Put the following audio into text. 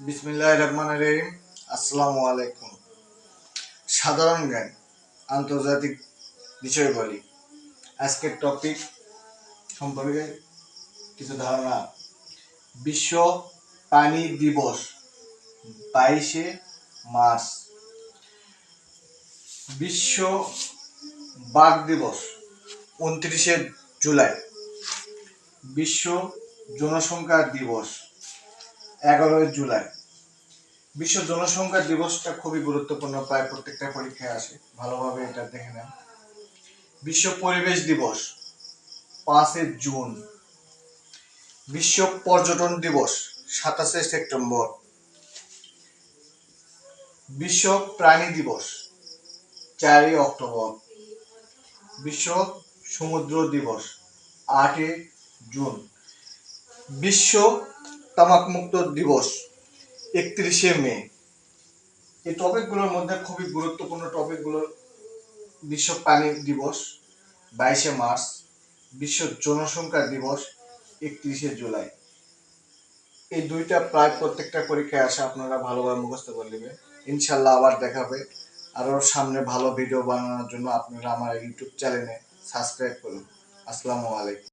বিসমিল্লাহ রহমান রহিম। আসসালামু আলাইকুম। সাধারণ জ্ঞান, আন্তর্জাতিক বিষয় বলি আজকের টপিক সম্পর্কে কিছু ধারণা। বিশ্ব পানি দিবস বাইশে মার্চ। বিশ্ব বাঘ দিবস উনত্রিশে জুলাই। বিশ্ব জনসংখ্যা দিবস এগারোই জুলাই। বিশ্ব জনসংখ্যা দিবসটা খুবই গুরুত্বপূর্ণ, প্রায় প্রত্যেকটা পরীক্ষায় আসে। ভালোভাবে এটা দেখে নেন। বিশ্ব পরিবেশ দিবস পাঁচে জুন। বিশ্ব পর্যটন দিবস, সাতাশে সেপ্টেম্বর। বিশ্ব প্রাণী দিবস, চারই অক্টোবর। বিশ্ব সমুদ্র দিবস, আটই জুন। বিশ্ব তামাকমুক্ত দিবস, একত্রিশে মে। এই টপিকগুলোর মধ্যে খুবই গুরুত্বপূর্ণ টপিকগুলো বিশ্ব পানি দিবস, বাইশে মার্চ, বিশ্ব জনসংখ্যা দিবস, একত্রিশে জুলাই। এই দুইটা প্রায় প্রত্যেকটা পরীক্ষায় আসে আপনারা ভালোভাবে মুখস্থ করে নেবেন। ইনশাল্লাহ আবার দেখাবে আরও সামনে ভালো ভিডিও বানানোর জন্য আপনারা আমার ইউটিউব চ্যানেলে সাবস্ক্রাইব করুন। আসসালামু আলাইকুম।